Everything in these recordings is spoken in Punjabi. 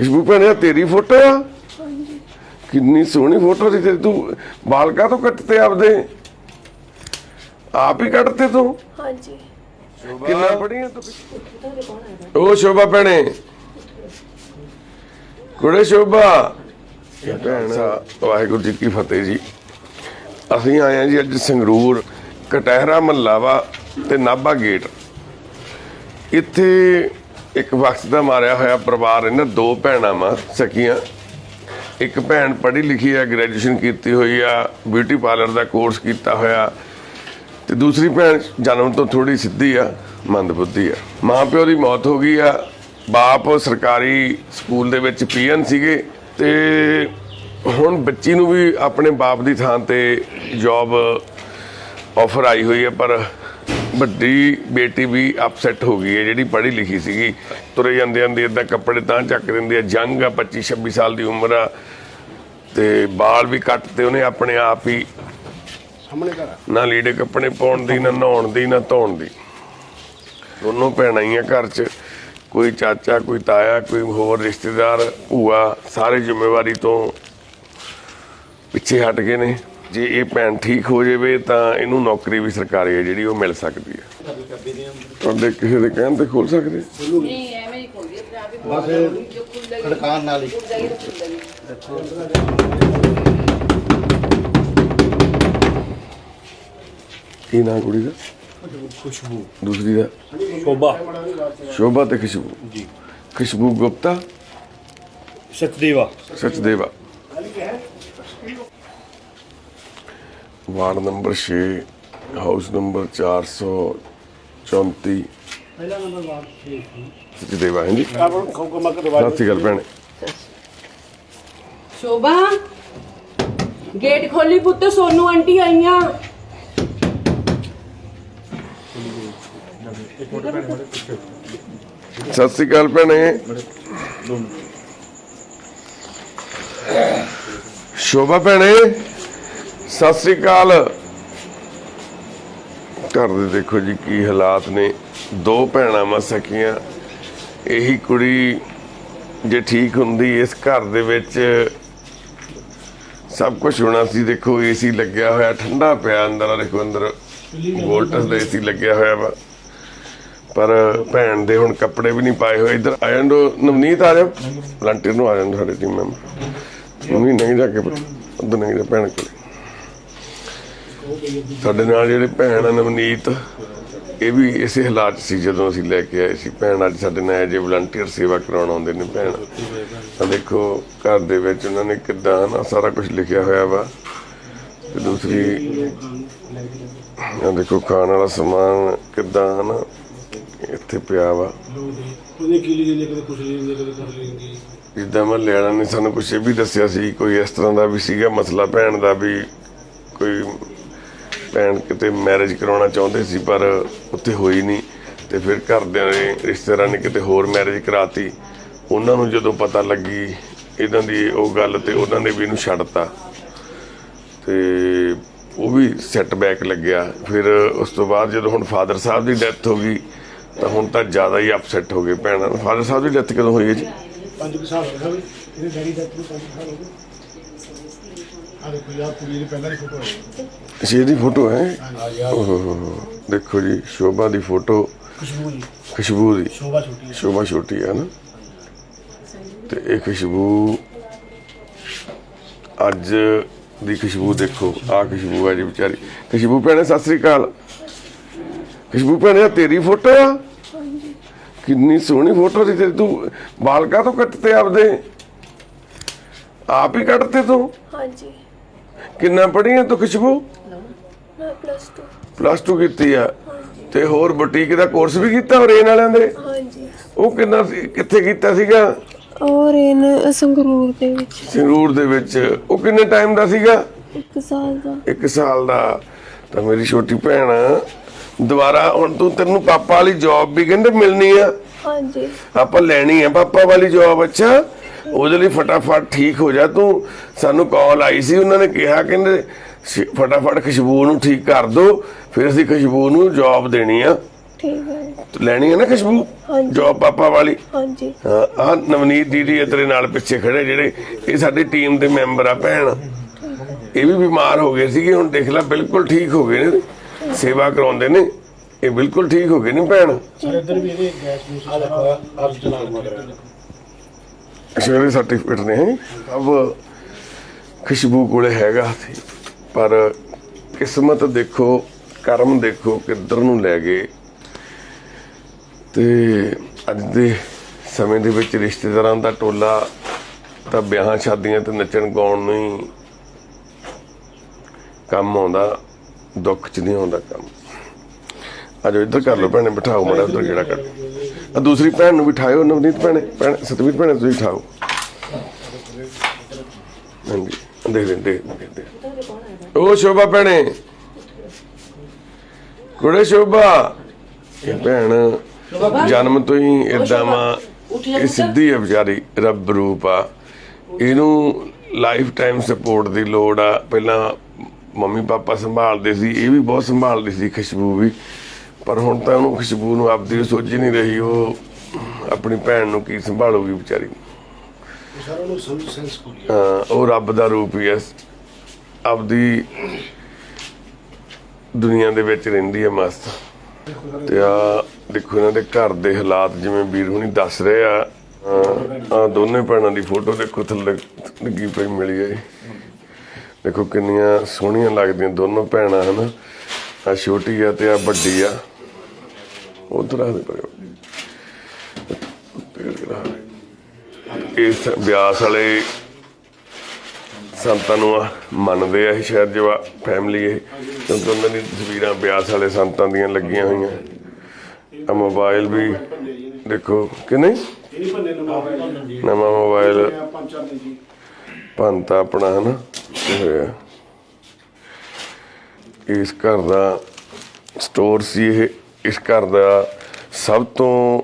ਖੁਸ਼ਬੂ ਭੈਣੇ ਆਹ ਤੇਰੀ ਫੋਟੋ ਆ? ਕਿੰਨੀ ਸੋਹਣੀ ਫੋਟੋ ਸੀ ਤੇਰੀ। ਤੂੰ ਬਾਲਕਾ ਤੋਂ ਕੱਟਤੇ ਆਪਦੇ? ਆਪ ਹੀ ਕੱਟਤੇ ਤੂੰ? ਹਾਂਜੀ। ਕਿੰਨਾ ਪੜੀਆਂ ਤੂੰ? ਉਹ ਸ਼ੋਭਾ ਭੈਣੇ। ਕੁੜੇ ਸ਼ੋਭਾ। ਭੈਣ ਵਾਹਿਗੁਰੂ ਜੀ ਕੀ ਫਤਿਹ ਜੀ। ਅਸੀਂ ਆਏ ਹਾਂ ਜੀ ਅੱਜ ਸੰਗਰੂਰ ਕਟਹਿਰਾ ਮਹੱਲਾ ਵਾ ਤੇ ਨਾਭਾ ਗੇਟ। ਇੱਥੇ ਇੱਕ ਵਕਤ ਦਾ ਮਾਰਿਆ ਹੋਇਆ ਪਰਿਵਾਰ ਇਹਨਾਂ ਦੋ ਭੈਣਾਂ ਵਾ, ਸਕੀਆਂ। ਇੱਕ ਭੈਣ ਪੜ੍ਹੀ ਲਿਖੀ ਆ ਗ੍ਰੈਜੂਏਸ਼ਨ ਕੀਤੀ ਹੋਈ ਆ ਬਿਊਟੀ ਪਾਰਲਰ ਦਾ ਕੋਰਸ ਕੀਤਾ ਹੋਇਆ। ਤੇ ਦੂਸਰੀ ਭੈਣ ਜਨਮ ਤੋਂ ਥੋੜੀ ਸਿੱਧੀ ਆ ਮੰਦਬੁੱਧੀ ਆ। ਮਾਂ ਪਿਓ ਦੀ ਮੌਤ ਹੋ ਗਈ ਆ, ਬਾਪ ਸਰਕਾਰੀ ਸਕੂਲ ਦੇ ਵਿੱਚ ਪੀਐਨ ਸੀਗੇ ਤੇ ਹੁਣ ਬੱਚੀ ਨੂੰ ਵੀ ਆਪਣੇ ਬਾਪ ਦੀ ਥਾਂ ਤੇ ਜੌਬ ਆਫਰ ਆਈ ਹੋਈ ਹੈ ਪਰ ਵੱਡੀ ਬੇਟੀ ਵੀ ਅਪਸੈਟ ਹੋ ਗਈ ਹੈ ਜਿਹੜੀ ਪੜ੍ਹੀ ਲਿਖੀ ਸੀਗੀ। ਤੁਰੇ ਜਾਂਦੇ ਜਾਂਦੇ ਇਦਾਂ ਕੱਪੜੇ ਤਾਂ ਚੱਕ ਦਿੰਦੀ ਆ ਜੰਗ ਆ 25 26 ਸਾਲ ਦੀ ਉਮਰ ਆ। ਤੇ ਬਾਲ ਵੀ ਕੱਟ ਤੇ ਉਹਨੇ ਆਪਣੇ ਆਪ ਹੀ ਸਾਹਮਣੇ ਘਰ ਨਾ ਲੀੜੇ ਕੱਪੜੇ ਪਾਉਣ ਦੀ ਨਾ ਨਹਾਉਣ ਦੀ ਨਾ ਧੋਣ ਦੀ। ਦੋਨੋਂ ਭੈਣਾਂ ਹੀ ਆ ਘਰ 'ਚ। ਕੋਈ ਚਾਚਾ ਕੋਈ ਤਾਇਆ ਕੋਈ ਹੋਰ ਰਿਸ਼ਤੇਦਾਰ ਭੂਆ ਸਾਰੇ ਜ਼ਿੰਮੇਵਾਰੀ ਤੋਂ ਪਿੱਛੇ ਹਟ ਗਏ ਨੇ। ਜੇ ਇਹ ਭੈਣ ਠੀਕ ਹੋ ਜਾਵੇ ਤਾਂ ਇਹਨੂੰ ਨੌਕਰੀ ਵੀ ਸਰਕਾਰੀ ਹੈ ਜਿਹੜੀ ਉਹ ਮਿਲ ਸਕਦੀ ਹੈ। ਤੁਹਾਡੇ ਕਿਸੇ ਦੇ ਕਹਿਣ ਤੇ ਖੋਲ ਸਕਦੇ ਨਹੀਂ ਐਵੇਂ ਹੀ ਖੋਲਦੀ ਆਪਣੇ ਆਪ ਹੀ ਬਸ ਖੜਕਾਉਣ ਨਾਲ ਹੀ। ਖੁੱਲ ਖੁੱਲ ਕੀ ਨਾਂ ਕੁੜੀ ਦਾ? ਖੁਸ਼ਬੂ। ਦੂਸਰੀ ਦਾ? ਸ਼ੋਭਾ। ਸ਼ੋਭਾ ਤੇ Khushboo. Ji. Khushboo Gupta? Sachdeva. Sachdeva. Ward number 6 house number 434 ਪਹਿਲਾ ਨੰਬਰ ਵਾਰਡ 6 ਸਚਦੇਵਾ ਹੈ ਜੀ ਕਾਬਲ ਖੌਕਾ ਮੱਕ ਸਤਿ ਸ਼੍ਰੀ ਅਕਾਲ ਭੈਣੇ। ਸ਼ੋਭਾ ਗੇਟ ਖੋਲੀ ਪੁੱਤ ਸੋਨੂ ਆਂਟੀ ਆਈਆਂ। ਸਤਿ ਸ਼੍ਰੀ ਅਕਾਲ ਭੈਣੇ। ਸ਼ੋਭਾ ਭੈਣੇ। ਸਤਿ ਸ਼੍ਰੀ ਅਕਾਲ। ਘਰ ਦੇ ਦੇਖੋ ਜੀ ਕੀ ਹਾਲਾਤ ਨੇ। ਦੋ ਭੈਣਾਂ ਮਾ ਸਕੀਆਂ। ਇਹੀ ਕੁੜੀ ਜੇ ਠੀਕ ਹੁੰਦੀ, ਇਸ ਘਰ ਦੇ ਵਿੱਚ ਸਭ ਕੁਝ ਹੋਣਾ ਸੀ। ਦੇਖੋ ਏਸੀ ਲੱਗਿਆ ਹੋਇਆ, ਠੰਡਾ ਪਿਆ ਅੰਦਰ ਆ ਦੇਖੋ ਅੰਦਰ। ਵੋਲਟਸ ਦਾ ਏਸੀ ਲੱਗਿਆ ਹੋਇਆ ਵਾ। ਪਰ ਭੈਣ ਦੇ ਹੁਣ ਕੱਪੜੇ ਵੀ ਨਹੀਂ ਪਾਏ ਹੋਏ। ਇੱਧਰ ਆ ਜਾਂਦੋ ਨਵਨੀਤ ਆ ਜਾਓ। ਵਲੰਟੀਅਰ ਨੂੰ ਆ ਜਾਂਦੇ ਸਾਡੇ ਟੀਮ ਮੈਂਬਰ ਮੰਮੀ ਨਹੀਂ ਜਾ ਕੇ, ਉਧਰ ਨਹੀਂ ਜਾ, ਭੈਣ ਕੋਲ। ਸਾਡੇ ਨਾਲ ਜਿਹੜੇ ਭੈਣ ਆ ਨਵਨੀਤ ਇਹ ਵੀ ਇਸੇ ਹਾਲਾਤ 'ਚ ਸੀ ਜਦੋਂ ਅਸੀਂ ਲੈ ਕੇ ਆਏ ਸੀ। ਭੈਣ ਅੱਜ ਸਾਡੇ ਨਾਲ ਜੇ ਵਲੰਟੀਅਰ ਸੇਵਾ ਕਰਾਉਣ ਆਉਂਦੇ ਨੇ ਭੈਣ। ਆ ਦੇਖੋ ਘਰ ਦੇ ਵਿੱਚ ਉਹਨਾਂ ਨੇ ਕਿੱਦਾਂ ਨਾ ਸਾਰਾ ਕੁਝ ਲਿਖਿਆ ਹੋਇਆ ਵਾ। ਤੇ ਦੂਸਰੀ ਆ ਦੇਖੋ ਖਾਣ ਵਾਲਾ ਸਮਾਨ ਕਿੱਦਾਂ ਨਾ ਇੱਥੇ ਪਿਆ ਵਾ। ਉਹਦੇ ਕੀ ਲਈ ਕਦੇ ਕੁਛ ਲਈ ਕਦੇ ਕੁਛ ਲਈ ਜਾਂਦੀ ਜਿੱਦਾਂ ਮਹੱਲੇ ਵਾਲਿਆਂ ਨੇ ਸਾਨੂੰ ਕੁਛ ਇਹ ਵੀ ਦੱਸਿਆ ਸੀ ਕੋਈ ਇਸ ਤਰ੍ਹਾਂ ਦਾ ਵੀ ਸੀਗਾ ਮਸਲਾ ਭੈਣ ਦਾ ਵੀ ਕੋਈ ਭੈਣ ਕਿਤੇ ਮੈਰਿਜ ਕਰਾਉਣਾ ਚਾਹੁੰਦੇ ਸੀ, ਪਰ ਉੱਥੇ ਹੋਈ ਨਹੀਂ। ਤੇ ਫਿਰ ਘਰਦਿਆਂ ਨੇ, ਰਿਸ਼ਤੇਦਾਰਾਂ ਨੇ ਕਿਤੇ ਹੋਰ ਮੈਰਿਜ ਕਰਾਤੀ। ਉਹਨਾਂ ਨੂੰ ਜਦੋਂ ਪਤਾ ਲੱਗੀ, ਇਹਨਾਂ ਦੀ ਉਹ ਗੱਲ ਤੇ ਉਹਨਾਂ ਨੇ ਵੀ ਇਹਨੂੰ ਛੱਡਤਾ। ਤੇ ਉਹ ਵੀ ਸੈਟਬੈਕ ਲੱਗਿਆ। ਫਿਰ ਉਸ ਤੋਂ ਬਾਅਦ ਜਦੋਂ ਹੁਣ ਫਾਦਰ ਸਾਹਿਬ ਦੀ ਡੈਥ ਹੋ ਗਈ, ਤਾਂ ਹੁਣ ਤਾਂ ਜ਼ਿਆਦਾ ਹੀ ਅਪਸੈਟ ਹੋ ਗਏ ਭੈਣਾਂ। ਫਾਦਰ ਸਾਹਿਬ ਦੀ ਡੈਥ ਕਦੋਂ ਹੋਈ ਹੈ ਜੀ? ਪੰਜ ਸਾਲ ਹੋ ਗਏ। ਇਹਦੇ ਡੈਡੀ ਦਾ ਤੂੰ ਪੰਜ ਸਾਲ ਹੋ ਗਏ। ਆ ਕੁੜੀ ਦੀ ਪਹਿਲਾਂ ਦੀ ਫੋਟੋ ਹੈ। ਅੱਛਾ ਇਹਦੀ ਫੋਟੋ ਹੈ? ਆ ਯਾਰ ਓਹੋ ਦੇਖੋ ਜੀ ਸ਼ੋਭਾ ਦੀ ਫੋਟੋ ਖੁਸ਼ਬੂ ਜੀ। ਖੁਸ਼ਬੂ ਦੀ। ਸ਼ੋਭਾ ਛੋਟੀ ਹੈ। ਸ਼ੋਭਾ ਛੋਟੀ ਹੈ ਨਾ? ਤੇ ਇਹ ਖੁਸ਼ਬੂ ਅੱਜ ਦੀ ਖੁਸ਼ਬੂ ਦੇਖੋ ਆ ਖੁਸ਼ਬੂ ਹੈ ਜੀ ਵਿਚਾਰੀ। ਖੁਸ਼ਬੂ ਭੈਣੇ ਸਤਿ ਸ੍ਰੀ ਅਕਾਲ। ਖੁਸ਼ਬੂ ਭੈਣੇ ਤੇਰੀ ਫੋਟੋ ਆ? ਕਿੰਨੀ ਸੋਹਣੀ ਫੋਟੋ ਸੀ ਤੇਰੀ। ਤੂੰ ਬਾਲਕਾ ਤੋਂ ਕੱਟਤੇ ਆਪਦੇ? ਆਪ ਹੀ ਕੱਟਤੇ ਤੂੰ? ਹਾਂਜੀ। ਕਿੰਨਾ ਪੜ੍ਹੀ ਆ ਤੂੰ ਖੁਸ਼ਬੂ? ਮੈਂ ਪਲੱਸ 2 ਪਲੱਸ 2 ਕੀਤੀ ਆ। ਤੇ ਹੋਰ ਬੁਟੀਕ ਦਾ ਕੋਰਸ ਵੀ ਕੀਤਾ ਰੇਨ ਵਾਲਿਆਂ ਦੇ? ਹਾਂਜੀ। ਉਹ ਕਿੰਨਾ ਸੀ- ਕਿੱਥੇ ਕੀਤਾ ਸੀਗਾ? ਔਰ ਇਹਨ ਸੰਗਰੂਰ ਦੇ ਵਿੱਚ। ਸੰਗਰੂਰ ਦੇ ਵਿੱਚ। ਉਹ ਕਿੰਨੇ ਟਾਈਮ ਦਾ ਸੀਗਾ? ਇੱਕ ਸਾਲ ਦਾ। 1 ਸਾਲ ਦਾ। ਤਾਂ ਮੇਰੀ ਛੋਟੀ ਭੈਣ ਦੁਬਾਰਾ ਹੁਣ ਤੂੰ ਤੈਨੂੰ ਪਾਪਾ ਵਾਲੀ ਜੌਬ ਵੀ ਕਹਿੰਦੇ ਮਿਲਣੀ ਆ। ਹਾਂਜੀ। ਆਪਾਂ ਲੈਣੀ ਆ ਪਾਪਾ ਵਾਲੀ ਜੌਬ ਅੱਛਾ? ਉਹਦੇ ਲਈ ਫਟਾਫਟ ਠੀਕ ਹੋ ਜਾ ਤੂੰ। ਸਾਨੂੰ ਕਾਲ ਆਈ ਸੀ ਉਹਨਾਂ ਨੇ ਕਿਹਾ ਕਹਿੰਦੇ ਫਟਾਫਟ ਖੁਸ਼ਬੂ ਨੂੰ ਠੀਕ ਕਰ ਦੋ ਫਿਰ ਅਸੀਂ ਖੁਸ਼ਬੂ ਨੂੰ ਜੌਬ ਦੇਣੀ ਆ। ਠੀਕ ਹੈ। ਲੈਣੀ ਹੈ ਨਾ ਖੁਸ਼ਬੂ। ਜੋਬ ਪਾਪਾ ਵਾਲੀ? ਹਾਂਜੀ। ਹਾਂ ਆ ਨਵਨੀਤ ਦੀਦੀ ਇਹ ਤੇਰੇ ਨਾਲ ਪਿੱਛੇ ਖੜੇ ਜਿਹੜੇ ਇਹ ਸਾਡੀ ਟੀਮ ਦੇ ਮੈਂਬਰ ਆ ਭੈਣ। ਇਹ ਵੀ ਬਿਮਾਰ ਹੋ ਗਏ ਸੀਗੇ ਹੁਣ ਦੇਖ ਲੈ ਬਿਲਕੁਲ ਠੀਕ ਹੋ ਗਏ ਨੇ। ਸੇਵਾ ਕਰਾਉਂਦੇ ਨੇ ਇਹ ਬਿਲਕੁਲ ਠੀਕ ਹੋ ਗਏ ਨੇ ਭੈਣ। ਸਰ ਇੱਧਰ ਵੀ ਇਹਦੇ ਗੈਸ ਨੂੰ ਆ ਦੇਖੋ ਅੱਜ ਚਲਾਉਣਾ ਮਗਰ ਸ਼ੇਰੇ ਸਰਟੀਫਿਕੇਟ ਨੇ ਅਬ ਖੁਸ਼ਬੂ ਕੋਲੇ ਹੈਗਾ ਪਰ ਕਿਸਮਤ ਦੇਖੋ, ਕਰਮ ਦੇਖੋ, ਕਿੱਧਰ ਨੂੰ ਲੈ ਗਏ। ਤੇ ਅੱਜ ਦੇ ਸਮੇਂ ਦੇ ਵਿੱਚ ਰਿਸ਼ਤੇਦਾਰਾਂ ਦਾ ਟੋਲਾ ਤਾਂ ਵਿਆਹਾਂ, ਸ਼ਾਦੀਆਂ ਤੇ ਨੱਚਣ, ਗਾਉਣ ਨੂੰ ਹੀ ਕੰਮ ਆਉਂਦਾ, ਦੁੱਖ ਚ ਨਹੀਂ ਆਉਂਦਾ ਕੰਮ। ਆਜੋ ਇੱਧਰ ਕਰ ਲਓ ਭੈਣੇ, ਬਿਠਾਓ ਮੜਾ ਉੱਧਰ ਜਿਹੜਾ ਕਰ ਆ ਦੂਸਰੀ ਭੈਣ ਨੂੰ ਬਿਠਾਇਓ, ਨਵਨੀਤ ਭੈਣੇ, ਭੈਣ, ਸਤਵੀਰ ਭੈਣੇ, ਤੁਸੀਂ ਬਿਠਾਓ। ਹਾਂਜੀ ਦੇ ਦੇ ਦੇ ਦੇ ਉਹ ਸ਼ੋਭਾ ਭੈਣੇ। ਕੁੜੇ ਸ਼ੋਭਾ। ਇਹ ਭੈਣ, ਜਨਮ ਤੋਂ ਹੀ ਇਦਾਂ ਵਾ ਇਹ ਸਿੱਧੀ ਹੈ ਵਿਚਾਰੀ, ਰੱਬ ਰੂਪ ਆ। ਇਹਨੂੰ ਲਾਈਫ ਟਾਈਮ ਸਪੋਰਟ ਦੀ ਲੋੜ ਆ। ਪਹਿਲਾਂ ਮੰਮੀ ਪਾਪਾ ਸੰਭਾਲਦੇ ਸੀ, ਇਹ ਵੀ ਬਹੁਤ ਸੰਭਾਲਦੀ ਸੀ ਖੁਸ਼ਬੂ ਵੀ। ਪਰ ਹੁਣ ਤਾਂ ਉਹਨੂੰ ਖੁਸ਼ਬੂ ਨੂੰ ਆਪਦੀ ਸੋਚ ਹੀ ਨਹੀਂ ਰਹੀ ਉਹ ਆਪਣੀ ਭੈਣ ਨੂੰ ਕੀ ਸੰਭਾਲੂਗੀ ਵਿਚਾਰੀ। ਸਰ ਉਹਨੂੰ ਸਮਝ ਸੈਂਸ ਕੋਲੀ ਹਾਂ, ਉਹ ਰੱਬ ਦਾ ਰੂਪ ਹੀ ਹੈ। ਆਪਦੀ ਦੁਨੀਆ ਦੇ ਵਿੱਚ ਰਹਿੰਦੀ ਹੈ ਮਸਤ। ਤੇ ਆ ਦੇਖੋ ਇਹਨਾਂ ਦੇ ਘਰ ਦੇ ਹਾਲਾਤ ਜਿਵੇਂ ਵੀਰ ਹੁਣੀ ਦੱਸ ਰਹੇ ਆ। ਆ ਦੋਨੇ ਭੈਣਾਂ ਦੀ ਫੋਟੋ ਦੇਖੋ ਥੱਲੇ ਲੱਗੀ ਪਈ ਮਿਲੀ ਹੈ। ਦੇਖੋ ਕਿੰਨੀਆਂ ਸੋਹਣੀਆਂ ਲੱਗਦੀਆਂ ਦੋਨੋਂ ਭੈਣਾਂ ਹਨ। ਆ ਛੋਟੀ ਆ ਤੇ ਆ ਵੱਡੀ ਆ। ਉਧਰ ਆ ਦੇ ਇਸ ਬਿਆਸ ਵਾਲੇ ਸੰਤਾਂ ਨੂੰ ਆ ਮੰਨਦੇ ਆ ਸ਼ਾਇਦ ਜਵਾ ਫੈਮਿਲੀ ਇਹ, ਕਿਉਂਕਿ ਉਹਨਾਂ ਦੀ ਤਸਵੀਰਾਂ ਬਿਆਸ ਵਾਲੇ ਸੰਤਾਂ ਦੀਆਂ ਲੱਗੀਆਂ ਹੋਈਆਂ। ਆ ਮੋਬਾਈਲ ਵੀ ਦੇਖੋ, ਕਿ ਨਹੀਂ? ਨਵਾਂ ਮੋਬਾਈਲ ਪੰਜ ਆਪਣਾ, ਹਨਾ? ਤੇ ਹੋਇਆ। ਇਸ ਘਰ ਦਾ ਸਟੋਰ ਸੀ ਇਹ। ਇਸ ਘਰ ਦਾ ਸਭ ਤੋਂ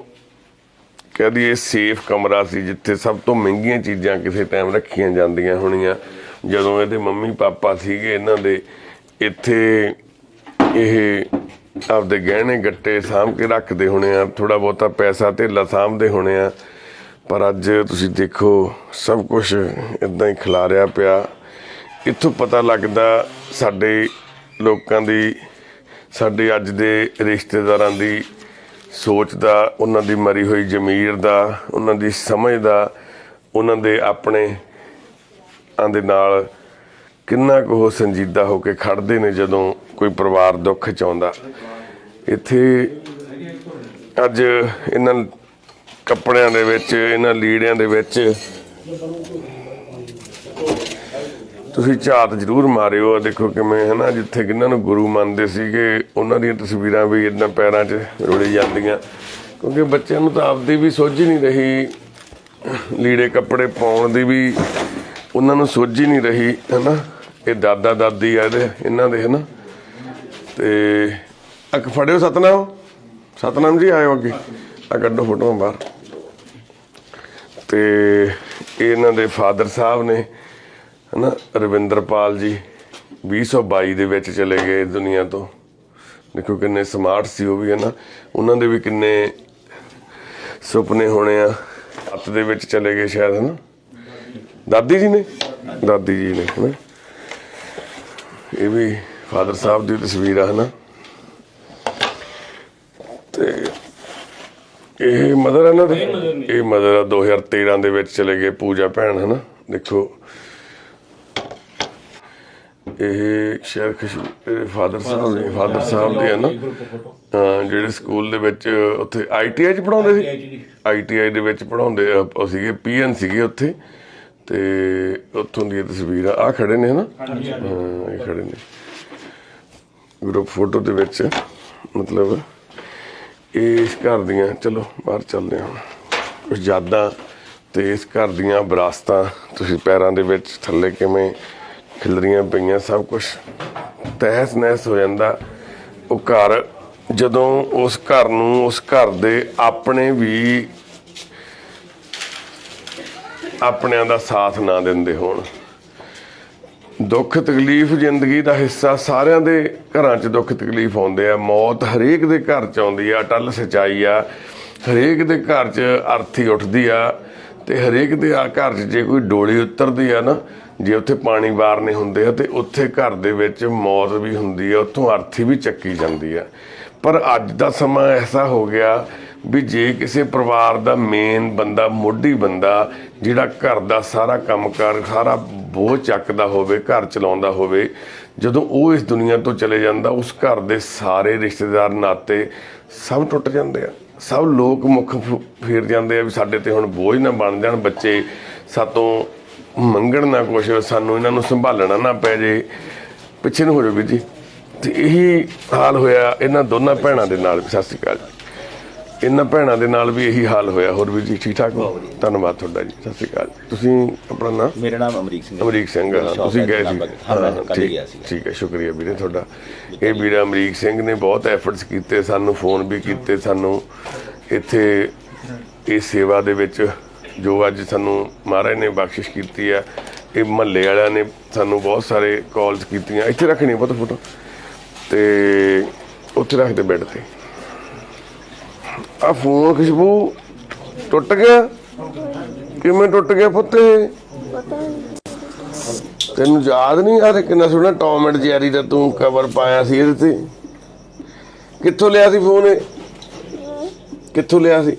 ਕਹਿ ਦਈਏ ਸੇਫ ਕਮਰਾ ਸੀ, ਜਿੱਥੇ ਸਭ ਤੋਂ ਮਹਿੰਗੀਆਂ ਚੀਜ਼ਾਂ ਕਿਸੇ ਟਾਈਮ ਰੱਖੀਆਂ ਜਾਂਦੀਆਂ ਹੋਣੀਆਂ। ਜਦੋਂ ਇਹਦੇ ਮੰਮੀ ਪਾਪਾ ਸੀਗੇ ਇਹਨਾਂ ਦੇ, ਇੱਥੇ ਇਹ ਆਪਦੇ ਗਹਿਣੇ ਗੱਟੇ ਸਾਂਭ ਕੇ ਰੱਖਦੇ ਹੋਣੇ ਆ ਥੋੜਾ ਬਹੁਤਾ ਪੈਸਾ ਧੇਲਾ ਸਾਂਭਦੇ ਹੋਣੇ ਆ। ਪਰ ਅੱਜ ਤੁਸੀਂ ਦੇਖੋ, ਸਭ ਕੁਝ ਇਦਾਂ ਹੀ ਖਿਲਾਰਿਆ ਪਿਆ। ਇੱਥੋਂ ਪਤਾ ਲੱਗਦਾ ਸਾਡੇ ਲੋਕਾਂ ਦੀ ਸਾਡੇ ਅੱਜ ਦੇ ਰਿਸ਼ਤੇਦਾਰਾਂ ਦੀ ਸੋਚ ਦਾ, ਉਹਨਾਂ ਦੀ ਮਰੀ ਹੋਈ ਜ਼ਮੀਰ ਦਾ, ਉਹਨਾਂ ਦੀ ਸਮਝ ਦਾ, ਉਹਨਾਂ ਦੇ ਆਪਣੇ ਆਂ ਦੇ ਨਾਲ ਕਿੰਨਾ ਕੁ ਉਹ ਸੰਜੀਦਾ ਹੋ ਕੇ ਖੜਦੇ ਨੇ ਜਦੋਂ ਕੋਈ ਪਰਿਵਾਰ ਦੁੱਖ ਚ ਆਉਂਦਾ। ਇੱਥੇ ਅੱਜ ਇਹਨਾਂ ਕੱਪੜਿਆਂ ਦੇ ਵਿੱਚ, ਇਹਨਾਂ ਲੀੜਿਆਂ ਦੇ ਵਿੱਚ ਤੁਸੀਂ ਝਾਤ ਜ਼ਰੂਰ ਮਾਰਿਓ। ਆ ਦੇਖੋ ਕਿਵੇਂ ਹੈ ਨਾ ਜਿੱਥੇ ਕਿੰਨਾਂ ਨੂੰ ਗੁਰੂ ਮੰਨਦੇ ਸੀਗੇ, ਉਹਨਾਂ ਦੀਆਂ ਤਸਵੀਰਾਂ ਵੀ ਇਦਾਂ ਪੈਰਾਂ 'ਚ ਰੁੜੀ ਜਾਂਦੀਆਂ। ਕਿਉਂਕਿ ਬੱਚਿਆਂ ਨੂੰ ਤਾਂ ਆਪਦੀ ਵੀ ਸੋਝ ਹੀ ਨਹੀਂ ਰਹੀ। ਲੀੜੇ ਕੱਪੜੇ ਪਾਉਣ ਦੀ ਵੀ ਉਹਨਾਂ ਨੂੰ ਸੋਝ ਹੀ ਨਹੀਂ ਰਹੀ ਹੈ ਨਾ ਇਹ ਦਾਦਾ ਦਾਦੀ ਆ ਇਹਦੇ, ਇਹਨਾਂ ਦੇ, ਹਨਾ। ਤੇ ਅੱਖ ਫੜਿਓ ਸਤਨਾਮ। ਸਤਨਾਮ ਜੀ, ਆਇਓ ਅੱਗੇ। ਆ ਕੱਢੋ ਫੋਟੋਆਂ ਬਾਹਰ। ਤੇ ਇਹਨਾਂ ਦੇ ਫਾਦਰ ਸਾਹਿਬ ਨੇ ਹਨਾ ਰਵਿੰਦਰਪਾਲ ਜੀ 2022 ਦੇ ਵਿੱਚ ਚਲੇ ਗਏ ਦੁਨੀਆ ਤੋਂ। ਦੇਖੋ ਕਿੰਨੇ ਸਮਾਰਟ ਸੀ ਉਹ ਵੀ ਹਨਾ। ਉਹਨਾਂ ਦੇ ਵੀ ਕਿੰਨੇ ਸੁਪਨੇ ਹੋਣੇ ਆ ਹੱਥ ਦੇ ਵਿੱਚ ਚਲੇ ਗਏ ਸ਼ਾਇਦ ਹਨਾ। ਦਾਦੀ ਜੀ ਨੇ? ਦਾਦੀ ਜੀ ਨੇ ਹਨਾ। ਇਹ ਵੀ ਫਾਦਰ ਸਾਹਿਬ ਦੀ ਤਸਵੀਰ ਆ ਹਨਾ। ਤੇ ਇਹ ਮਦਰ ਇਹਨਾਂ ਦੇ? ਇਹ ਮਦਰ 2013 ਦੇ ਵਿੱਚ ਚਲੇ ਗਏ ਪੂਜਾ ਭੈਣ ਹਨਾ। ਦੇਖੋ ਇਹ ਸ਼ੇਰ ਖੁਸ਼ਬੂ ਫਾਦਰ ਸਾਹਿਬ ਨੇ ਫਾਦਰ ਸਾਹਿਬ ਦੇ ਹਨ ਹਾਂ, ਜਿਹੜੇ ਸਕੂਲ ਦੇ ਵਿੱਚ ਉੱਥੇ ਆਈਟੀਆਈ ਚ ਪੜਾਉਂਦੇ ਸੀ? ਆਈਟੀਆਈ ਦੇ ਵਿੱਚ ਪੜਾਉਂਦੇ ਆ, ਉਹ ਸੀਗੇ ਪੀਐਨ ਸੀਗੇ ਉੱਥੇ। ਤੇ ਉੱਥੋਂ ਦੀ ਤਸਵੀਰ ਆ ਆਹ ਖੜੇ ਨੇ ਹਨਾ ਹਾਂ ਇਹ ਖੜੇ ਨੇ। ਗਰੁੱਪ ਫੋਟੋ ਦੇ ਵਿੱਚ ਮਤਲਬ ਇਹ ਇਸ ਘਰ ਦੀਆਂ ਚਲੋ ਬਾਹਰ ਚੱਲਦੇ ਹਾਂ। ਕੁਝ ਯਾਦਾਂ ਤੇ ਇਸ ਘਰ ਦੀਆਂ ਵਿਰਾਸਤਾਂ ਤੁਸੀਂ ਪੈਰਾਂ ਦੇ ਵਿੱਚ ਥੱਲੇ ਕਿਵੇਂ ਖਿਲਰੀਆਂ ਪਈਆਂ ਸਭ ਕੁਝ ਤਹਿਸ ਨਹਿਸ ਹੋ ਜਾਂਦਾ। ਉਹ ਘਰ, ਜਦੋਂ ਉਸ ਘਰ ਨੂੰ, ਉਸ ਘਰ ਦੇ ਆਪਣੇ ਵੀ ਆਪਣਿਆਂ ਦਾ ਸਾਥ ਨਾ ਦਿੰਦੇ ਹੋਣ। ਦੁੱਖ, ਤਕਲੀਫ, ਜ਼ਿੰਦਗੀ ਦਾ ਹਿੱਸਾ ਸਾਰਿਆਂ ਦੇ ਘਰਾਂ 'ਚ ਦੁੱਖ, ਤਕਲੀਫ ਆਉਂਦੇ ਆ। ਮੌਤ ਹਰੇਕ ਦੇ ਘਰ 'ਚ ਆਉਂਦੀ ਆ ਟੱਲ ਸਚਾਈ ਆ। ਹਰੇਕ ਦੇ ਘਰ 'ਚ ਅਰਥੀ ਉੱਠਦੀ ਆ ਤੇ ਹਰੇਕ ਦੇ ਆ ਘਰ 'ਚ ਜੇ ਕੋਈ ਡੋਲੀ ਉਤਰਦੀ ਆ ਨਾ ਜੇ ਉੱਥੇ ਪਾਣੀ ਵਾਰਨੇ ਹੁੰਦੇ ਆ, ਤੇ ਉੱਥੇ ਘਰ ਦੇ ਵਿੱਚ ਮੌਤ ਵੀ ਹੁੰਦੀ ਆ, ਉੱਥੋਂ ਅਰਥੀ ਵੀ ਚੱਕੀ ਜਾਂਦੀ ਆ। ਪਰ ਅੱਜ ਦਾ ਸਮਾਂ ਐਸਾ ਹੋ ਗਿਆ ਵੀ ਜੇ ਕਿਸੇ ਪਰਿਵਾਰ ਦਾ ਮੇਨ ਬੰਦਾ, ਮੋਢੀ ਬੰਦਾ, ਜਿਹੜਾ ਘਰ ਦਾ ਸਾਰਾ ਕੰਮਕਾਰ, ਸਾਰਾ ਬੋਝ ਚੱਕਦਾ ਹੋਵੇ, ਘਰ ਚਲਾਉਂਦਾ ਹੋਵੇ, ਜਦੋਂ ਉਹ ਇਸ ਦੁਨੀਆ ਤੋਂ ਚਲੇ ਜਾਂਦਾ, ਉਸ ਘਰ ਦੇ ਸਾਰੇ ਰਿਸ਼ਤੇਦਾਰ, ਨਾਤੇ ਸਭ ਟੁੱਟ ਜਾਂਦੇ ਆ। ਸਭ ਲੋਕ ਮੁੱਖ ਫ- ਫੇਰ ਜਾਂਦੇ ਆ ਵੀ ਸਾਡੇ ਤੇ ਹੁਣ ਬੋਝ ਨਾ ਬਣ ਜਾਣ, ਬੱਚੇ ਸਾਤੋਂ ਮੰਗਣ ਨਾ ਕੁਛ ਸਾਨੂੰ ਇਹਨਾਂ ਨੂੰ ਸੰਭਾਲਣਾ ਨਾ ਪੈ ਜੇ। ਪਿੱਛੇ ਨੂੰ ਹੋ ਜਾਓ ਵੀਰ ਜੀ। ਤੇ ਇਹੀ ਹਾਲ ਹੋਇਆ ਇਹਨਾਂ ਦੋਨਾਂ ਭੈਣਾਂ ਦੇ ਨਾਲ ਵੀ। ਸਤਿ ਸ਼੍ਰੀ ਅਕਾਲ ਇਹਨਾਂ ਭੈਣਾਂ ਦੇ ਨਾਲ ਵੀ ਇਹੀ ਹਾਲ ਹੋਇਆ। ਹੋਰ ਵੀ ਜੀ ਠੀਕ ਠਾਕ ਧੰਨਵਾਦ ਤੁਹਾਡਾ ਜੀ। ਸਤਿ ਸ਼੍ਰੀ ਅਕਾਲ। ਤੁਸੀਂ ਆਪਣਾ ਨਾਮ ਮੇਰਾ ਨਾਮ ਅਮਰੀਕ ਸਿੰਘ ਹੈ। ਅਮਰੀਕ ਸਿੰਘ ਹਾਂ, ਤੁਸੀਂ ਗਏ ਸੀ। ਹਾਂ ਠੀਕ- ਠੀਕ ਹੈ ਸ਼ੁਕਰੀਆ ਵੀਰੇ ਤੁਹਾਡਾ। ਇਹ ਵੀਰਾ ਅਮਰੀਕ ਸਿੰਘ ਨੇ ਬਹੁਤ ਐਫਰਟਸ ਕੀਤੇ ਸਾਨੂੰ ਫੋਨ ਵੀ ਕੀਤੇ ਸਾਨੂੰ ਇੱਥੇ ਇਹ ਸੇਵਾ ਦੇ ਵਿੱਚ ਜੋ ਅੱਜ ਸਾਨੂੰ ਮਹਾਰਾਜ ਨੇ ਬਖਸ਼ਿਸ਼ ਕੀਤੀ ਆ, ਇਹ ਮਹੱਲੇ ਵਾਲਿਆਂ ਨੇ ਸਾਨੂੰ ਬਹੁਤ ਸਾਰੇ ਕਾਲਸ ਕੀਤੀਆਂ। ਇੱਥੇ ਰੱਖਣੀ ਬਹੁਤ ਫੋਟੋ। ਤੇ ਉੱਥੇ ਰੱਖਦੇ ਬੈੱਡ ਤੇ। ਆ ਫੋਨ ਖੁਸ਼ਬੂ ਟੁੱਟ ਗਿਆ? ਕਿਵੇਂ ਟੁੱਟ ਗਿਆ ਪੁੱਤੇ? ਤੈਨੂੰ ਯਾਦ ਨਹੀਂ? ਆ ਤੇ ਕਿੰਨਾ ਸੋਹਣਾ ਟੌਮ ਐਂਡ ਜੈਰੀ ਦਾ ਤੂੰ ਕਵਰ ਪਾਇਆ ਸੀ ਇਹਦੇ ਤੇ। ਕਿੱਥੋਂ ਲਿਆ ਸੀ ਫੋਨ ਇਹ? ਕਿੱਥੋਂ ਲਿਆ ਸੀ?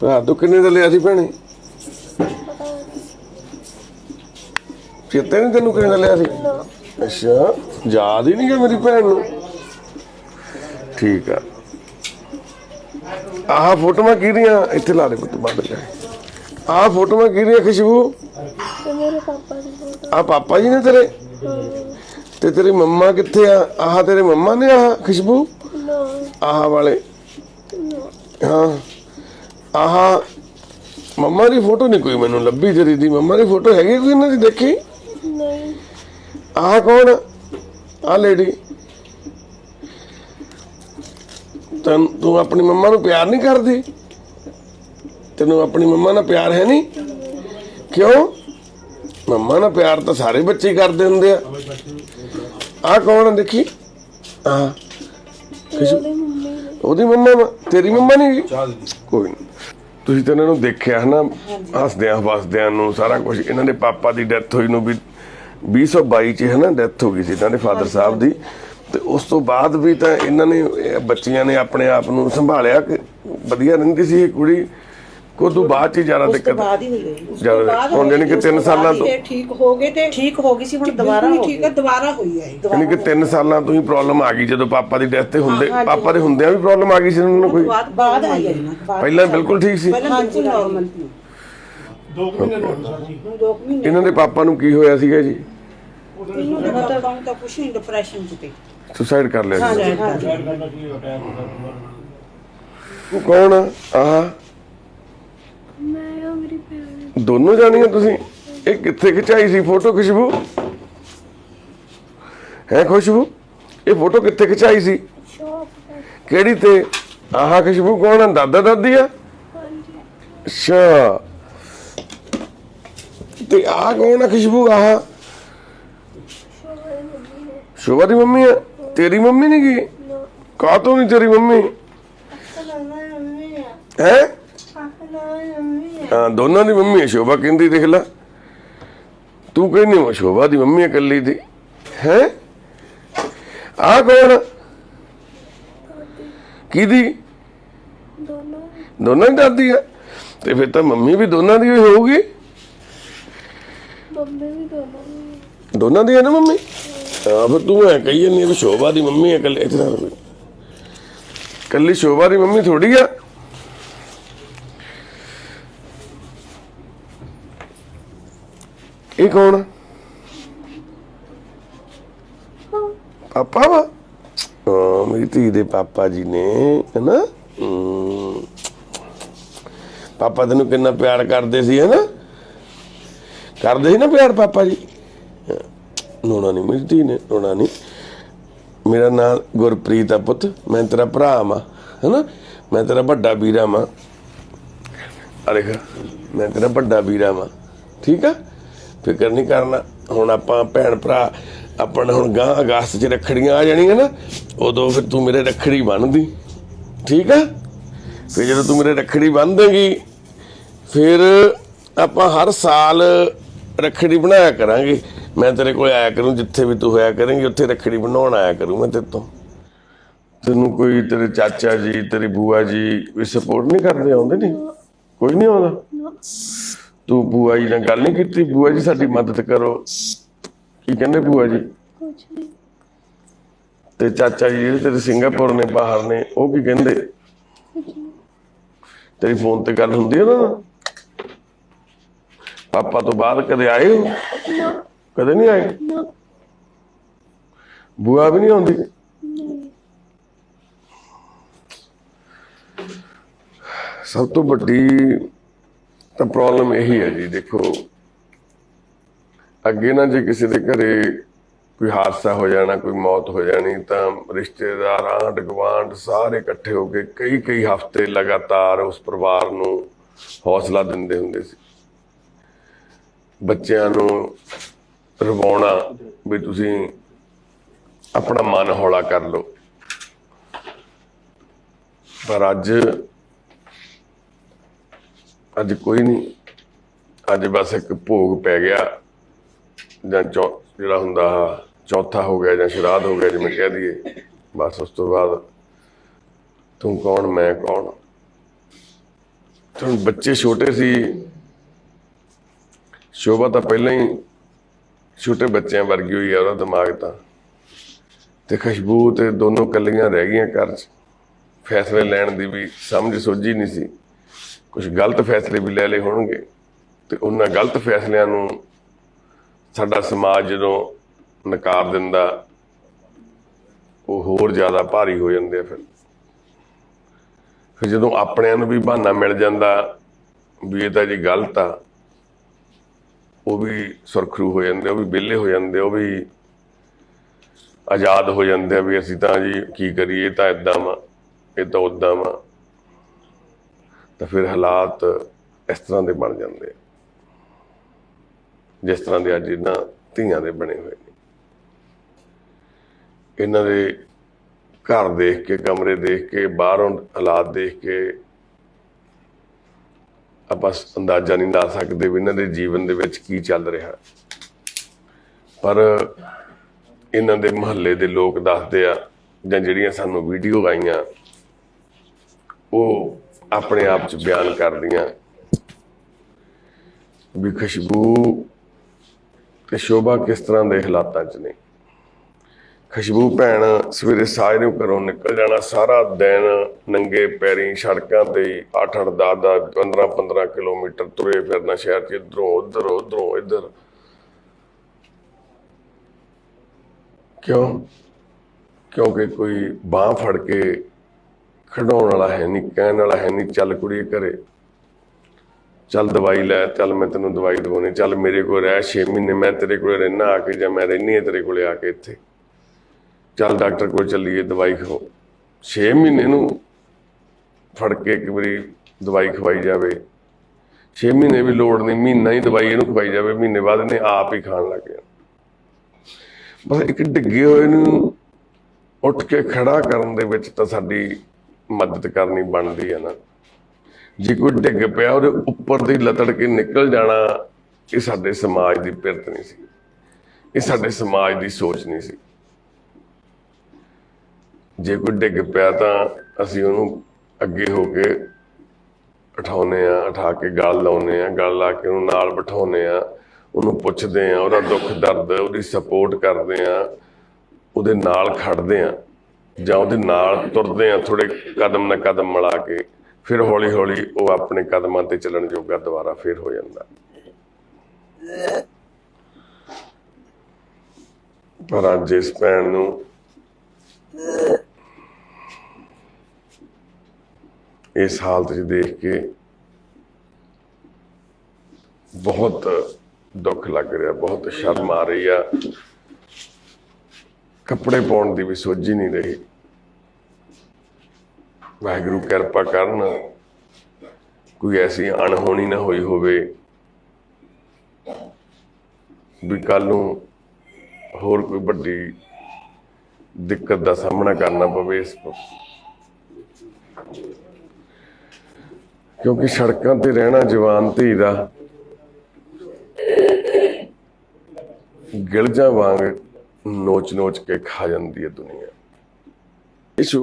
ਭਰਾ ਤੂੰ ਕਿੰਨੇ ਦਾ ਲਿਆ ਸੀ ਭੈਣੇ? ਚੇਤੇ ਨਹੀਂ ਤੈਨੂੰ ਕਿੰਨੇ ਦਾ ਲਿਆ ਸੀ? ਅੱਛਾ ਯਾਦ ਹੀ ਨਹੀਂ ਗਿਆ ਮੇਰੀ ਭੈਣ ਨੂੰ। ਠੀਕ ਆ। ਆਹ ਫੋਟੋਆਂ ਕਿਹਦੀਆਂ? ਇੱਥੇ ਲਾ ਦੇ ਪੁੱਤ ਬੰਦ ਕਰ। ਆਹ ਫੋਟੋਆਂ ਕਿਹਦੀਆਂ ਖੁਸ਼ਬੂ? ਮੇਰੇ ਪਾਪਾ ਦੀ ਫੋਟੋ ਆ ਪਾਪਾ ਜੀ ਨੇ ਤੇਰੇ? ਤੇ ਤੇਰੀ ਮੰਮਾ ਕਿੱਥੇ ਆ? ਆਹ ਤੇਰੇ ਮੰਮਾ ਨੇ ਆਹ ਖੁਸ਼ਬੂ? ਆਹ ਵਾਲੇ? ਹਾਂ। ਆਹ ਮੰਮਾ ਦੀ ਫੋਟੋ ਨਹੀਂ ਕੋਈ ਮੈਨੂੰ ਲੱਭੀ ਤੇਰੀ ਦੀ। ਮੰਮਾ ਦੀ ਫੋਟੋ ਹੈਗੀ ਕੋਈ ਇਹਨਾਂ ਦੀ ਦੇਖੀ? ਨਹੀਂ। ਆਹ ਕੌਣ? ਆ ਲੇਡੀ ਤੈਨੂੰ ਤੂੰ ਆਪਣੀ ਮੰਮਾ ਨੂੰ ਪਿਆਰ ਨਹੀਂ ਕਰਦੀ? ਤੈਨੂੰ ਆਪਣੀ ਮੰਮਾ ਨਾਲ ਪਿਆਰ ਹੈ ਨਹੀਂ? ਕਿਉਂ? ਮੰਮਾ ਨਾਲ ਪਿਆਰ ਤਾਂ ਸਾਰੇ ਬੱਚੇ ਕਰਦੇ ਹੁੰਦੇ ਆ। ਆਹ ਕੌਣ ਆ ਦੇਖੀ? ਆਹ। ਤੇ ਉਹਦੀ ਮੰਮੀ ਨੇ ਤੇਰੀ ਮੰਮਾ ਨਹੀਂ ਕੋਈ ਨਹੀਂ ਤੁਸੀਂ ਤਾਂ ਇਹਨਾਂ ਨੂੰ ਦੇਖਿਆ ਹਨਾ ਹੱਸਦਿਆਂ ਵਸਦਿਆਂ ਨੂੰ ਸਾਰਾ ਕੁਝ ਇਹਨਾਂ ਦੇ ਪਾਪਾ ਦੀ ਡੈਥ ਹੋਈ ਨੂੰ ਵੀ 2022 ਚ ਹਨਾ ਡੈਥ ਹੋ ਗਈ ਸੀ ਇਹਨਾਂ ਦੇ ਫਾਦਰ ਸਾਹਿਬ ਦੀ। ਤੇ ਉਸ ਤੋਂ ਬਾਅਦ ਵੀ ਤਾਂ ਇਹਨਾਂ ਨੇ ਇਹ ਬੱਚੀਆਂ ਨੇ ਆਪਣੇ ਆਪ ਨੂੰ ਸੰਭਾਲਿਆ ਕਿ ਵਧੀਆ ਰਹਿੰਦੀ ਸੀ ਇਹ ਕੁੜੀ। ਕੋਦੋਂ ਬਾਅਦ ਚ ਹੀ ਜ਼ਿਆਦਾ ਉਸ ਤੋਂ ਦਿੱਕਤ ਬਾਅਦ ਹੀ ਹੋਈ ਹੈ ਜੀ। ਜ਼ਿਆਦਾ ਹੁਣ ਜਾਣੀ ਕਿ 3 ਸਾਲਾਂ ਤੋਂ ਇਹ ਠੀਕ ਹੋ ਗਏ ਤੇ ਠੀਕ ਹੋ ਗਈ ਸੀ ਹੁਣ ਦੁਬਾਰਾ ਬਿਲਕੁਲ ਹੋ ਠੀਕ ਹੈ ਦੁਬਾਰਾ ਹੋਈ ਹੈ ਇਹ। ਯਾਨੀ ਕਿ 3 ਸਾਲਾਂ ਤੋਂ ਹੀ ਪ੍ਰੋਬਲਮ ਆ ਗਈ ਜਦੋਂ ਪਾਪਾ ਦੀ ਡੈਥ ਤੇ ਹੁੰਦੇ ਪਾਪਾ ਦੇ ਹੁੰਦਿਆਂ ਵੀ ਪ੍ਰੋਬਲਮ ਆ ਗਈ ਸੀ ਉਹਨਾਂ ਨੂੰ ਕੋਈ ਬਾਅਦ ਬਾਅਦ ਆਈ ਹੈ ਨਾ ਬਾਅਦ ਪਹਿਲਾਂ ਬਿਲਕੁਲ ਠੀਕ ਸੀ। ਪਹਿਲਾਂ ਬਿਲਕੁਲ ਨਾਰਮਲ ਸੀ। ਦੋ ਕੁ ਮਹੀਨੇ ਨੂੰ ਸਰ ਜੀ। ਹੁਣ ਦੋ ਕੁ ਮਹੀਨੇ ਇਹਨਾਂ ਦੇ ਪਾਪਾ ਨੂੰ ਕੀ ਹੋਇਆ ਸੀਗਾ ਜੀ? ਇਹਨੂੰ ਤਾਂ ਪਾਪਾ ਨੂੰ ਤਾਂ ਕੁਛ ਨਹੀਂ ਡਿਪਰੈਸ਼ਨ ਚ ਤੇ। ਸੁਸਾਈਡ ਕਰ ਲਿਆ ਸੀ ਹਾਂਜੀ ਹਾਂਜੀ। ਸ਼ਾਇਦ ਕਰਨਾ ਕੀ ਅਟੈਕ ਹੋ ਗਿਆ ਉਹ ਕੌਣ ਆ? ਆਹ ਦੋਨੋਂ ਜਾਣੀਆਂ ਤੁਸੀਂ? ਇਹ ਕਿੱਥੇ ਖਿਚਾਈ ਸੀ ਫੋਟੋ ਖੁਸ਼ਬੂ? ਹੈ ਖੁਸ਼ਬੂ? ਇਹ ਫੋਟੋ ਕਿੱਥੇ ਖਿਚਾਈ ਸੀ? ਹੈ ਕਿਹੜੀ ਤੇ? ਆਹ ਖੁਸ਼ਬੂ ਕੌਣ ਆ? ਦਾਦਾ ਦਾਦੀ ਆ? ਅੱਛਾ। ਤੇ ਆਹ ਕੌਣ ਆ ਖੁਸ਼ਬੂ? ਆਹ। ਹੈ ਸ਼ੋਭਾ ਦੀ ਮੰਮੀ ਆ? ਤੇਰੀ ਮੰਮੀ ਨਹੀਂ ਗਈ ਕਾਹ ਤੋਂ ਨਹੀਂ ਤੇਰੀ ਮੰਮੀ? ਨਾ ਮੰਮੀ ਆ। ਹੈ? ਹਾਂ ਦੋਨਾਂ ਦੀ ਮੰਮੀ ਹੈ ਸ਼ੋਭਾ ਕਹਿੰਦੀ ਦੇਖ ਲੈ। ਤੂੰ ਕਹਿੰਦੀ ਮੈਂ ਸ਼ੋਭਾ ਦੀ ਮੰਮੀ ਇਕੱਲੀ ਦੀ। ਹੈ? ਆਹ ਕੌਣ? ਆ? ਕਿਹਦੀ? ਦੋਨੋਂ ਦੋਨਾਂ ਦੀ ਦਾਦੀ ਆ ਤੇ ਫਿਰ ਤਾਂ ਮੰਮੀ ਵੀ ਦੋਨਾਂ ਦੀ ਹੋਊਗੀ। ਮੰਮੀ ਵੀ ਦੋਨੋਂ ਦੀ ਦੋਨਾਂ ਦੀ ਹੈ ਨਾ ਮੰਮੀ? ਹਾਂ ਫਿਰ ਤੂੰ ਐ ਕਹੀ ਜਾਂਦੀ ਆ ਵੀ ਸ਼ੋਭਾ ਦੀ ਮੰਮੀ ਇਕੱਲੀ। ਇੱਥੇ ਨਾਲ ਕੱਲੀ ਸ਼ੋਭਾ ਦੀ ਮੰਮੀ ਥੋੜੀ ਆ। ਇਹ ਕੌਣ? ਪਾਪਾ ਵਾ? ਹਾਂ, ਮੇਰੀ ਧੀ ਦੇ ਪਾਪਾ ਜੀ ਨੇ, ਹੈਨਾ? ਪਾਪਾ ਤੈਨੂੰ ਕਿੰਨਾ ਪਿਆਰ ਕਰਦੇ ਸੀ, ਹੈਨਾ? ਕਰਦੇ ਸੀ ਨਾ ਪਿਆਰ ਪਾਪਾ ਜੀ? ਨੋਣਾ ਨਹੀਂ ਮੇਰੀ ਧੀ ਨੇ ਨੋਣਾ ਨਹੀਂ ਮੇਰਾ ਨਾਮ ਗੁਰਪ੍ਰੀਤ ਆ ਪੁੱਤ, ਮੈਂ ਤੇਰਾ ਭਰਾ ਮਾਂ ਹੈਨਾ? ਮੈਂ ਤੇਰਾ ਵੱਡਾ ਵੀਰਾ ਮਾਂ ਅਰੇ ਮੈਂ ਤੇਰਾ ਵੱਡਾ ਵੀਰਾ ਮਾਂ ਠੀਕ ਆ? ਫਿਕਰ ਨਹੀਂ ਕਰਨਾ। ਹੁਣ ਆਪਾਂ ਭੈਣ ਭਰਾ ਆਪਣ ਹੁਣ ਗਾਂ ਅਗਸਤ 'ਚ ਰੱਖੜੀਆਂ ਆ ਜਾਣੀਆਂ ਨਾ, ਉਦੋਂ ਫਿਰ ਤੂੰ ਮੇਰੇ ਰੱਖੜੀ ਬੰਨਦੀ ਠੀਕ ਆ? ਫਿਰ ਜਦੋਂ ਤੂੰ ਮੇਰੇ ਰੱਖੜੀ ਬੰਨ ਦੇਗੀ ਫਿਰ ਆਪਾਂ ਹਰ ਸਾਲ ਰੱਖੜੀ ਬਣਾਇਆ ਕਰਾਂਗੇ। ਮੈਂ ਤੇਰੇ ਕੋਲ ਆਇਆ ਕਰੂੰ, ਜਿੱਥੇ ਵੀ ਤੂੰ ਹੋਇਆ ਕਰੇਂਗੀ, ਉੱਥੇ ਰੱਖੜੀ ਬਣਾਉਣ ਆਇਆ ਕਰੂੰ ਮੈਂ ਤੇਰੇ ਤੋਂ। ਤੈਨੂੰ ਕੋਈ ਤੇਰੇ ਚਾਚਾ ਜੀ, ਤੇਰੀ ਬੂਆ ਜੀ ਕੋਈ ਸਪੋਰਟ ਨਹੀਂ ਕਰਦੇ, ਆਉਂਦੇ ਨਹੀਂ? ਕੋਈ ਨਹੀਂ ਆਉਂਦਾ? ਤੂੰ ਬੂਆ ਜੀ ਨਾਲ ਗੱਲ ਨਹੀਂ ਕੀਤੀ? ਬੂਆ ਜੀ ਸਾਡੀ ਮਦਦ ਕਰੋ। ਕੀ ਕਹਿੰਦੇ ਬੂਆ ਜੀ? ਨਹੀਂ ਤੇ ਚਾਚਾ ਜੀ ਜਿਹੜੇ ਤੇਰੇ ਸਿੰਗਾਪੁਰ ਨੇ ਬਾਹਰ ਨੇ ਉਹ ਕੀ ਕਹਿੰਦੇ? ਤੇਰੀ ਫੋਨ ਤੇ ਗੱਲ ਹੁੰਦੀ ਹੈ ਨਾ? ਪਾਪਾ ਤੋਂ ਬਾਅਦ ਕਦੇ ਆਏ ਹੋ? ਕਦੇ ਨਹੀਂ ਆਏ? ਬੂਆ ਵੀ ਨਹੀਂ ਆਉਂਦੀ? ਸਭ ਤੋਂ ਵੱਡੀ ਤਾਂ ਪ੍ਰੋਬਲਮ ਇਹੀ ਹੈ ਜੀ, ਦੇਖੋ। ਅੱਗੇ ਨਾ ਜੇ ਕਿਸੇ ਦੇ ਘਰੇ ਕੋਈ ਹਾਦਸਾ ਹੋ ਜਾਣਾ, ਕੋਈ ਮੌਤ ਹੋ ਜਾਣੀ, ਤਾਂ ਰਿਸ਼ਤੇਦਾਰ, ਆਂਢ ਗੁਆਂਢ ਸਾਰੇ ਇਕੱਠੇ ਹੋ ਕੇ ਕਈ ਕਈ ਹਫ਼ਤੇ ਲਗਾਤਾਰ ਉਸ ਪਰਿਵਾਰ ਨੂੰ ਹੌਸਲਾ ਦਿੰਦੇ ਹੁੰਦੇ ਸੀ। ਬੱਚਿਆਂ ਨੂੰ ਰਵਾਉਣਾ ਵੀ ਤੁਸੀਂ ਆਪਣਾ ਮਨ ਹੌਲਾ ਕਰ ਲਓ। ਪਰ ਅੱਜ ਅੱਜ ਕੋਈ ਨਹੀਂ ਅੱਜ ਬਸ ਇੱਕ ਭੋਗ ਪੈ ਗਿਆ। ਜਾਂ ਚੌ, ਜਿਹੜਾ ਹੁੰਦਾ ਆਹ ਚੌਥਾ ਹੋ ਗਿਆ ਜਾਂ ਸ਼ਰਾਧ ਹੋ ਗਿਆ ਜਿਵੇਂ ਕਹਿ ਦਈਏ। ਬਸ ਉਸ ਤੋਂ ਬਾਅਦ ਤੂੰ ਕੌਣ, ਮੈਂ ਕੌਣ? ਹੁਣ ਬੱਚੇ ਛੋਟੇ ਸੀ। ਸ਼ੋਭਾ ਤਾਂ ਪਹਿਲਾਂ ਹੀ ਛੋਟੇ ਬੱਚਿਆਂ ਵਰਗੀ ਹੋਈ ਆ, ਉਹਦਾ ਦਿਮਾਗ ਤਾਂ। ਤੇ ਖੁਸ਼ਬੂ ਤੇ ਦੋਨੋਂ ਕੱਲੀਆਂ ਰਹਿ ਗਈਆਂ ਘਰ 'ਚ। ਫੈਸਲੇ ਲੈਣ ਦੀ ਵੀ ਸਮਝ ਸੋਝੀ ਨਹੀਂ ਸੀ। ਕੁਝ ਗਲਤ ਫੈਸਲੇ ਵੀ ਲੈ ਲਏ ਹੋਣਗੇ ਤੇ ਉਹਨਾਂ ਗਲਤ ਫੈਸਲਿਆਂ ਨੂੰ ਸਾਡਾ ਸਮਾਜ ਜਦੋਂ ਨਕਾਰ ਦਿੰਦਾ, ਉਹ ਹੋਰ ਜ਼ਿਆਦਾ ਭਾਰੀ ਹੋ ਜਾਂਦੇ ਆ ਫਿਰ। ਫਿਰ ਜਦੋਂ ਆਪਣਿਆਂ ਨੂੰ ਵੀ ਬਹਾਨਾ ਮਿਲ ਜਾਂਦਾ ਵੀ ਇਹ ਤਾਂ ਜੀ ਗਲਤ ਆ, ਉਹ ਵੀ ਸੁਰਖਰੂ ਹੋ ਜਾਂਦੇ, ਉਹ ਵੀ ਵਿਹਲੇ ਹੋ ਜਾਂਦੇ, ਉਹ ਵੀ ਆਜ਼ਾਦ ਹੋ ਜਾਂਦੇ ਆ ਵੀ ਅਸੀਂ ਤਾਂ ਜੀ ਕੀ ਕਰੀਏ, ਇਹ ਤਾਂ ਇਦਾਂ ਵਾ, ਇਹ ਤਾਂ ਉਦਾਂ ਵਾ। ਤਾਂ ਫਿਰ ਹਾਲਾਤ ਇਸ ਤਰ੍ਹਾਂ ਦੇ ਬਣ ਜਾਂਦੇ ਆ। ਜਿਸ ਤਰ੍ਹਾਂ ਦੇ ਅੱਜ ਇਹਨਾਂ ਧੀਆਂ ਦੇ ਬਣੇ ਹੋਏ ਨੇ। ਇਹਨਾਂ ਦੇ ਘਰ ਦੇਖ ਕੇ, ਕਮਰੇ ਦੇਖ ਕੇ, ਬਾਹਰੋਂ ਹਾਲਾਤ ਦੇਖ ਕੇ ਆਪਾਂ ਅੰਦਾਜ਼ਾ ਨਹੀਂ ਲਾ ਸਕਦੇ ਵੀ ਇਹਨਾਂ ਦੇ ਜੀਵਨ ਦੇ ਵਿੱਚ ਕੀ ਚੱਲ ਰਿਹਾ। ਪਰ ਇਹਨਾਂ ਦੇ ਮਹੱਲੇ ਦੇ ਲੋਕ ਦੱਸਦੇ ਆ ਜਾਂ ਜਿਹੜੀਆਂ ਸਾਨੂੰ ਵੀਡੀਓ ਆਈਆਂ, ਉਹ ਆਪਣੇ ਆਪ ਚ ਬਿਆਨ ਕਰਦੀਆਂ। ਵੀ ਖੁਸ਼ਬੂ ਤੇ ਸ਼ੋਭਾ ਕਿਸ ਤਰ੍ਹਾਂ ਦੇ ਹਾਲਾਤਾਂ ਚ ਨੇ? ਖੁਸ਼ਬੂ ਭੈਣ ਸਵੇਰੇ ਸਾਜ ਨੂੰ ਘਰੋਂ ਨਿਕਲ ਜਾਣਾ, ਸਾਰਾ ਦਿਨ ਨੰਗੇ ਪੈਰੀ ਸੜਕਾਂ ਤੇ 8 8 10 10 15 15 ਕਿਲੋਮੀਟਰ ਤੁਰੇ ਫਿਰਨਾ ਸ਼ਹਿਰ ਚ, ਇਧਰੋਂ, ਉਧਰ, ਉਧਰੋਂ, ਇਧਰ। ਕਿਉਂ? ਕਿਉਂਕਿ ਕੋਈ ਬਾਹ ਫੜ ਕੇ ਖਡਾਉਣ ਵਾਲਾ ਹੈ ਨਹੀਂ ਕਹਿਣ ਵਾਲਾ ਹੈ ਨਹੀਂ ਚੱਲ ਕੁੜੀਏ ਘਰੇ। ਚੱਲ ਦਵਾਈ ਲੈ, ਚੱਲ ਮੈਂ ਤੈਨੂੰ ਦਵਾਈ ਦਵਾਉਣੀ, ਚੱਲ ਮੇਰੇ ਕੋਲ ਰਹਿ 6 ਮਹੀਨੇ, ਮੈਂ ਤੇਰੇ ਕੋਲ ਰਹਿਣਾ ਆ ਕੇ ਜਾਂ ਮੈਂ ਰਹਿਣੀ ਹੈ ਤੇਰੇ ਕੋਲੇ ਆ ਕੇ ਇੱਥੇ। ਚੱਲ ਡਾਕਟਰ ਕੋਲ ਚੱਲੀਏ, ਦਵਾਈ ਖਾਓ 6 ਮਹੀਨੇ ਨੂੰ ਫੜ ਕੇ ਇੱਕ ਵਾਰੀ ਦਵਾਈ ਖਵਾਈ ਜਾਵੇ। 6 ਮਹੀਨੇ ਵੀ ਲੋੜ ਨਹੀਂ ਮਹੀਨਾ ਹੀ ਦਵਾਈ ਇਹਨੂੰ ਖਵਾਈ ਜਾਵੇ, ਮਹੀਨੇ ਬਾਅਦ ਇਹਨੇ ਆਪ ਹੀ ਖਾਣ ਲੱਗ ਜਾਣਾ। ਬਸ ਇੱਕ ਡਿੱਗੇ ਹੋਏ ਨੂੰ ਉੱਠ ਕੇ ਖੜਾ ਕਰਨ ਦੇ ਵਿੱਚ ਤਾਂ ਸਾਡੀ ਮਦਦ ਕਰਨੀ ਬਣਦੀ ਹੈ ਨਾ। ਜੇ ਕੋਈ ਡਿੱਗ ਪਿਆ, ਉਹਦੇ ਉੱਪਰ ਦੀ ਲਤੜ ਕੇ ਨਿਕਲ ਜਾਣਾ, ਇਹ ਸਾਡੇ ਸਮਾਜ ਦੀ ਪਿਰਤ ਨਹੀਂ ਸੀ। ਇਹ ਸਾਡੇ ਸਮਾਜ ਦੀ ਸੋਚ ਨਹੀਂ ਸੀ। ਜੇ ਕੋਈ ਡਿੱਗ ਪਿਆ ਤਾਂ ਅਸੀਂ ਉਹਨੂੰ ਅੱਗੇ ਹੋ ਕੇ ਉਠਾਉਨੇ ਆ ਉਠਾ ਕੇ ਗੱਲ ਲਾਉਨੇ ਆ ਗੱਲ ਲਾ ਕੇ ਉਹਨੂੰ ਨਾਲ ਬਿਠਾਉਨੇ ਆ ਉਹਨੂੰ ਪੁੱਛਦੇ ਆ ਉਹਦਾ ਦੁੱਖ, ਦਰਦ, ਉਹਦੀ ਸਪੋਰਟ ਕਰਦੇ ਆ ਉਹਦੇ ਨਾਲ ਖੜਦੇ ਆ ਜਾਂ ਉਹਦੇ ਨਾਲ ਤੁਰਦੇ ਆ ਥੋੜੇ ਕਦਮ ਨਾਲ ਕਦਮ ਮਿਲਾ ਕੇ, ਫਿਰ ਹੌਲੀ ਹੌਲੀ ਉਹ ਆਪਣੇ ਕਦਮਾਂ ਤੇ ਚੱਲਣ ਜੋਗਾ ਦੁਬਾਰਾ ਫਿਰ ਹੋ ਜਾਂਦਾ। ਪਰ ਅੱਜ ਇਸ ਭੈਣ ਨੂੰ ਇਸ ਹਾਲਤ 'ਚ ਦੇਖ ਕੇ ਬਹੁਤ ਦੁੱਖ ਲੱਗ ਰਿਹਾ, ਬਹੁਤ ਸ਼ਰਮ ਆ ਰਹੀ ਆ। ਕੱਪੜੇ ਪਾਉਣ ਦੀ ਵੀ ਸੋਝੀ ਨਹੀਂ ਰਹੀ। ਵਾਹਿਗੁਰੂ ਕਿਰਪਾ ਕਰਨ, ਕੋਈ ਐਸੀ ਅਣਹੋਣੀ ਨਾ ਹੋਈ ਹੋਵੇ ਵੀ ਕੱਲ ਨੂੰ ਹੋਰ ਕੋਈ ਵੱਡੀ ਦਿੱਕਤ ਦਾ ਸਾਹਮਣਾ ਕਰਨਾ ਪਵੇ ਇਸ ਕਿਉਂਕਿ ਸੜਕਾਂ ਤੇ ਰਹਿਣਾ ਜਵਾਨ ਧੀ ਦਾ ਗਿਲਜਾਂ ਵਾਂਗ ਨੋਚ ਨੋਚ ਕੇ ਖਾ ਜਾਂਦੀ ਹੈ ਦੁਨੀਆ। ਇਸ